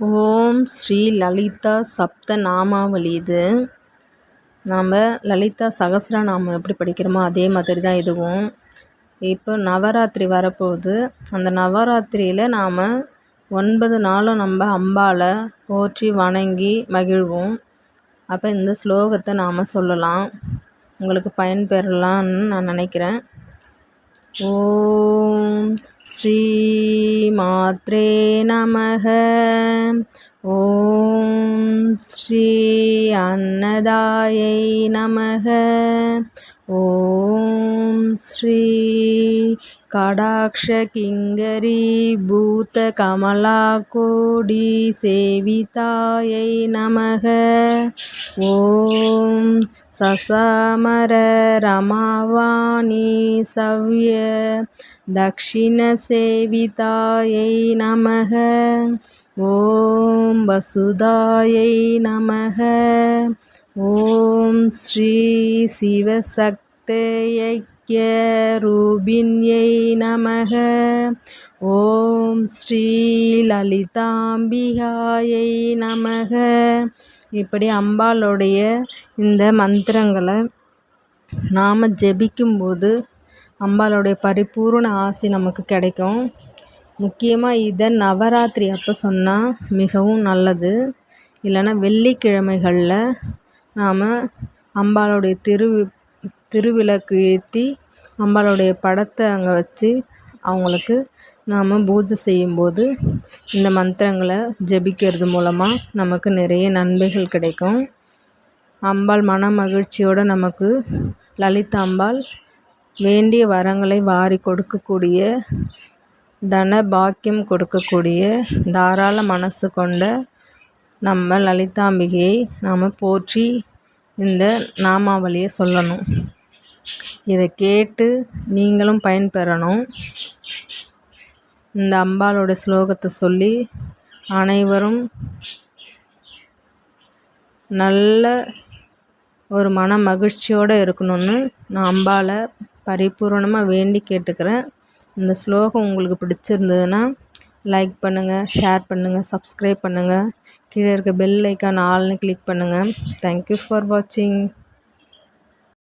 ஓம் ஸ்ரீ லலிதா சப்த நாமாவளி இது நாம் லலிதா சகஸ்ரநாமம் எப்படி படிக்கிறோமோ அதே மாதிரி தான் இதுவும். இப்போ நவராத்திரி வரப்போகுது. அந்த நவராத்திரியில் நாம் ஒன்பது நாளும் நம்ம அம்பாவை போற்றி வணங்கி மகிழ்வோம். அப்போ இந்த ஸ்லோகத்தை நாம் சொல்லலாம். உங்களுக்கு பயன்பெறலாம்னு நான் நினைக்கிறேன். ஓம் ஸ்ரீ மாத்ரே நமக. ஓம் ஸ்ரீ அன்னதாயை நமக. ஓம் ஸ்ரீ கடாட்சகிங்கரி பூத கமலாக்கோடி சேவிதாயை நமக. ஓம் சசமர ரமாவாணி சவ்ய தக்ஷிணசேவிதாயை நமக. ஓம் வசுதாயை நமக. ஓம் ஸ்ரீ சிவசக்தயை ஸ்ரீலலிதாம்பிகாயை நமக. இப்படி அம்பாளுடைய இந்த மந்திரங்களை நாம் ஜெபிக்கும்போது அம்பாளுடைய பரிபூர்ண ஆசை நமக்கு கிடைக்கும். முக்கியமாக இதை நவராத்திரி அப்போ சொன்னால் மிகவும் நல்லது. இல்லைன்னா வெள்ளிக்கிழமைகளில் நாம் அம்பாளுடைய திரு திருவிளக்கு ஏற்றி அம்பாளுடைய படத்தை அங்கே வச்சு அவங்களுக்கு நாம் பூஜை செய்யும்போது இந்த மந்திரங்களை ஜெபிக்கிறது மூலமாக நமக்கு நிறைய நன்மைகள் கிடைக்கும். அம்பாள் மன மகிழ்ச்சியோடு நமக்கு லலிதாம்பாள் வேண்டிய வரங்களை வாரி கொடுக்கக்கூடிய தன பாக்கியம் கொடுக்கக்கூடிய தாராள மனசு கொண்ட நம்ம லலிதாம்பிகையை நாம் போற்றி இந்த நாமாவளியை சொல்லணும். இதை கேட்டு நீங்களும் பயன்பெறணும். இந்த அம்பாளோட ஸ்லோகத்தை சொல்லி அனைவரும் நல்ல ஒரு மன மகிழ்ச்சியோடு இருக்கணும்னு நான் அம்பாளை பரிபூர்ணமாக வேண்டி கேட்டுக்கிறேன். இந்த ஸ்லோகம் உங்களுக்கு பிடிச்சிருந்ததுன்னா லைக் பண்ணுங்கள் ஷேர் பண்ணுங்கள் சப்ஸ்கிரைப் பண்ணுங்கள் கீழே இருக்க பெல் ஐக்கான் ஆல்னு கிளிக் பண்ணுங்கள் தேங்க்யூ ஃபார் வாட்சிங்